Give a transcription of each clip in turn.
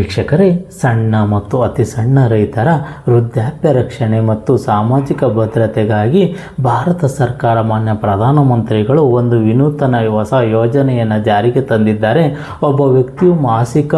ವೀಕ್ಷಕರೇ, ಸಣ್ಣ ಮತ್ತು ಅತಿ ಸಣ್ಣ ರೈತರ ವೃದ್ಧಾಪ್ಯ ರಕ್ಷಣೆ ಮತ್ತು ಸಾಮಾಜಿಕ ಭದ್ರತೆಗಾಗಿ ಭಾರತ ಸರ್ಕಾರ ಮಾನ್ಯ ಪ್ರಧಾನಮಂತ್ರಿಗಳು ಒಂದು ವಿನೂತನ ಹೊಸ ಯೋಜನೆಯನ್ನು ಜಾರಿಗೆ ತಂದಿದ್ದಾರೆ. ಒಬ್ಬ ವ್ಯಕ್ತಿಯು ಮಾಸಿಕ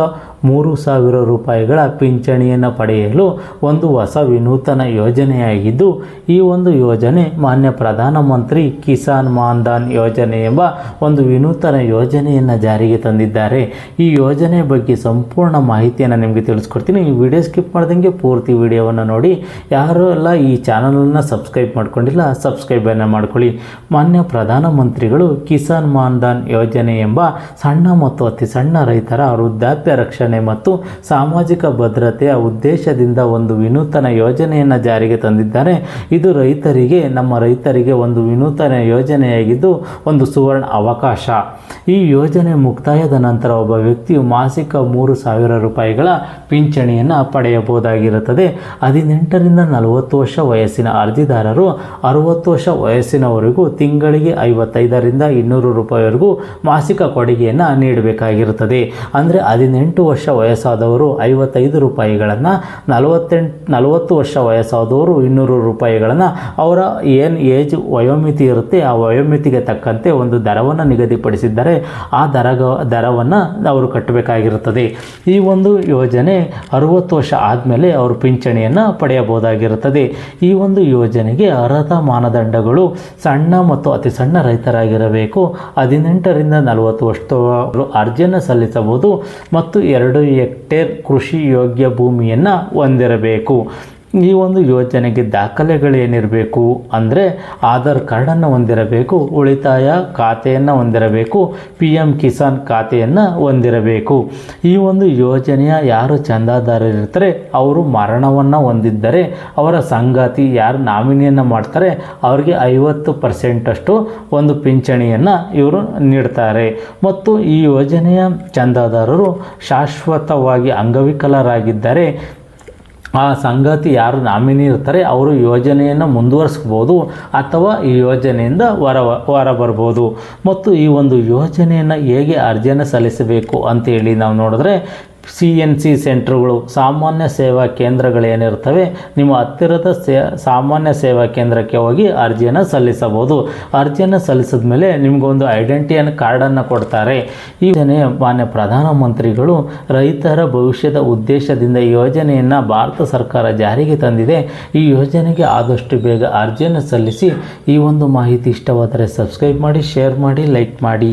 ಮೂರು ಸಾವಿರ ರೂಪಾಯಿಗಳ ಪಿಂಚಣಿಯನ್ನು ಪಡೆಯಲು ಒಂದು ಹೊಸ ವಿನೂತನ ಯೋಜನೆಯಾಗಿದ್ದು, ಈ ಒಂದು ಯೋಜನೆ ಮಾನ್ಯ ಪ್ರಧಾನಮಂತ್ರಿ ಕಿಸಾನ್ ಮಾನ್ಧನ್ ಯೋಜನೆ ಎಂಬ ಒಂದು ವಿನೂತನ ಯೋಜನೆಯನ್ನು ಜಾರಿಗೆ ತಂದಿದ್ದಾರೆ. ಈ ಯೋಜನೆ ಬಗ್ಗೆ ಸಂಪೂರ್ಣ ಮಾಹಿತಿಯನ್ನು ನಿಮಗೆ ತಿಳಿಸ್ಕೊಡ್ತೀನಿ. ಈ ವಿಡಿಯೋ ಸ್ಕಿಪ್ ಮಾಡ್ದಂಗೆ ಪೂರ್ತಿ ವಿಡಿಯೋವನ್ನು ನೋಡಿ. ಯಾರು ಎಲ್ಲ ಈ ಚಾನಲನ್ನು ಸಬ್ಸ್ಕ್ರೈಬ್ ಮಾಡ್ಕೊಂಡಿಲ್ಲ ಸಬ್ಸ್ಕ್ರೈಬನ್ನು ಮಾಡ್ಕೊಳ್ಳಿ. ಮಾನ್ಯ ಪ್ರಧಾನಮಂತ್ರಿಗಳು ಕಿಸಾನ್ ಮಾನ್ಧನ್ ಯೋಜನೆ ಎಂಬ ಸಣ್ಣ ಮತ್ತು ಅತಿ ಸಣ್ಣ ರೈತರ ವೃದ್ಧಾಪ್ಯ ರಕ್ಷಣೆ ಮತ್ತು ಸಾಮಾಜಿಕ ಭದ್ರತೆಯ ಉದ್ದೇಶದಿಂದ ಒಂದು ವಿನೂತನ ಯೋಜನೆಯನ್ನು ಜಾರಿಗೆ ತಂದಿದ್ದಾರೆ. ಇದು ರೈತರಿಗೆ, ನಮ್ಮ ರೈತರಿಗೆ ಒಂದು ವಿನೂತನ ಯೋಜನೆಯಾಗಿದ್ದು ಒಂದು ಸುವರ್ಣ ಅವಕಾಶ. ಈ ಯೋಜನೆ ಮುಕ್ತಾಯದ ನಂತರ ಒಬ್ಬ ವ್ಯಕ್ತಿಯು ಮಾಸಿಕ ಮೂರು ಸಾವಿರ ರೂಪಾಯಿಗಳ ಪಿಂಚಣಿಯನ್ನು ಪಡೆಯಬಹುದಾಗಿರುತ್ತದೆ. ಹದಿನೆಂಟರಿಂದ ನಲವತ್ತು ವರ್ಷ ವಯಸ್ಸಿನ ಅರ್ಜಿದಾರರು ಅರುವತ್ತು ವರ್ಷ ವಯಸ್ಸಿನವರೆಗೂ ತಿಂಗಳಿಗೆ ಐವತ್ತೈದರಿಂದ ಇನ್ನೂರು ರೂಪಾಯಿವರೆಗೂ ಮಾಸಿಕ ಕೊಡುಗೆಯನ್ನು ನೀಡಬೇಕಾಗಿರುತ್ತದೆ. ಅಂದರೆ ಹದಿನೆಂಟು ವರ್ಷ ವಯಸ್ಸಾದವರು ಐವತ್ತೈದು ರೂಪಾಯಿಗಳನ್ನು, ನಲವತ್ತೆಂಟು, ನಲವತ್ತು ವರ್ಷ ವಯಸ್ಸಾದವರು ಇನ್ನೂರು ರೂಪಾಯಿಗಳನ್ನು, ಅವರ ಏನು ಏಜ್ ವಯೋಮಿತಿ ಇರುತ್ತೆ, ಆ ವಯೋಮಿತಿಗೆ ತಕ್ಕಂತೆ ಒಂದು ದರವನ್ನು ನಿಗದಿಪಡಿಸಿದ್ದಾರೆ ಆ ದರ ದರವನ್ನು ಅವರು ಕಟ್ಟಬೇಕಾಗಿರುತ್ತದೆ. ಈ ಒಂದು ಯೋಜನೆ ಅರುವತ್ತು ವರ್ಷ ಆದಮೇಲೆ ಅವರು ಪಿಂಚಣಿಯನ್ನು ಪಡೆಯಬಹುದಾಗಿರುತ್ತದೆ. ಈ ಒಂದು ಯೋಜನೆಗೆ ಅರ್ಹತಾ ಮಾನದಂಡಗಳು ಸಣ್ಣ ಮತ್ತು ಅತಿ ಸಣ್ಣ ರೈತರಾಗಿರಬೇಕು. ಹದಿನೆಂಟರಿಂದ ನಲವತ್ತು ವರ್ಷ ಅರ್ಜಿಯನ್ನು ಸಲ್ಲಿಸಬಹುದು ಮತ್ತು ಎರಡು ಹೆಕ್ಟೇರ್ ಕೃಷಿ ಯೋಗ್ಯ ಭೂಮಿಯನ್ನು ಹೊಂದಿರಬೇಕು. ಈ ಒಂದು ಯೋಜನೆಗೆ ದಾಖಲೆಗಳೇನಿರಬೇಕು ಅಂದರೆ ಆಧಾರ್ ಕಾರ್ಡನ್ನು ಹೊಂದಿರಬೇಕು, ಉಳಿತಾಯ ಖಾತೆಯನ್ನು ಹೊಂದಿರಬೇಕು, ಪಿ ಎಂ ಕಿಸಾನ್ ಖಾತೆಯನ್ನು ಹೊಂದಿರಬೇಕು. ಈ ಒಂದು ಯೋಜನೆಯ ಯಾರು ಚಂದಾದಾರರಿರ್ತಾರೆ, ಅವರು ಮರಣವನ್ನು ಹೊಂದಿದ್ದರೆ, ಅವರ ಸಂಗಾತಿ ಯಾರು ನಾಮಿನಿಯನ್ನು ಮಾಡ್ತಾರೆ, ಅವರಿಗೆ ಐವತ್ತು ಪರ್ಸೆಂಟಷ್ಟು ಒಂದು ಪಿಂಚಣಿಯನ್ನು ಇವರು ನೀಡ್ತಾರೆ. ಮತ್ತು ಈ ಯೋಜನೆಯ ಚಂದಾದಾರರು ಶಾಶ್ವತವಾಗಿ ಅಂಗವಿಕಲರಾಗಿದ್ದರೆ ಆ ಸಂಗಾತಿ ಯಾರು ನಾಮಿನಿ ಇರ್ತಾರೆ, ಅವರು ಯೋಜನೆಯನ್ನು ಮುಂದುವರಿಸ್ಬೋದು ಅಥವಾ ಈ ಯೋಜನೆಯಿಂದ ಹೊರ ಹೊರ ಬರ್ಬೋದು ಮತ್ತು ಈ ಒಂದು ಯೋಜನೆಯನ್ನು ಹೇಗೆ ಅರ್ಜಿಯನ್ನು ಸಲ್ಲಿಸಬೇಕು ಅಂತೇಳಿ ನಾವು ನೋಡಿದ್ರೆ ಸಿ ಎನ್ ಸಿ ಸೆಂಟ್ರುಗಳು ಸಾಮಾನ್ಯ ಸೇವಾ ಕೇಂದ್ರಗಳೇನಿರ್ತವೆ ನಿಮ್ಮ ಹತ್ತಿರದ ಸೇ, ಸಾಮಾನ್ಯ ಸೇವಾ ಕೇಂದ್ರಕ್ಕೆ ಹೋಗಿ ಅರ್ಜಿಯನ್ನು ಸಲ್ಲಿಸಬಹುದು. ಅರ್ಜಿಯನ್ನು ಸಲ್ಲಿಸಿದ ಮೇಲೆ ನಿಮಗೊಂದು ಐಡೆಂಟಿಯನ್ನು ಕಾರ್ಡನ್ನು ಕೊಡ್ತಾರೆ. ಈ ಯೋಜನೆ ಮಾನ್ಯ ಪ್ರಧಾನಮಂತ್ರಿಗಳು ರೈತರ ಭವಿಷ್ಯದ ಉದ್ದೇಶದಿಂದ ಯೋಜನೆಯನ್ನು ಭಾರತ ಸರ್ಕಾರ ಜಾರಿಗೆ ತಂದಿದೆ. ಈ ಯೋಜನೆಗೆ ಆದಷ್ಟು ಬೇಗ ಅರ್ಜಿಯನ್ನು ಸಲ್ಲಿಸಿ ಈ ಒಂದು ಮಾಹಿತಿ ಇಷ್ಟವಾದರೆ ಸಬ್ಸ್ಕ್ರೈಬ್ ಮಾಡಿ, ಶೇರ್ ಮಾಡಿ, ಲೈಕ್ ಮಾಡಿ.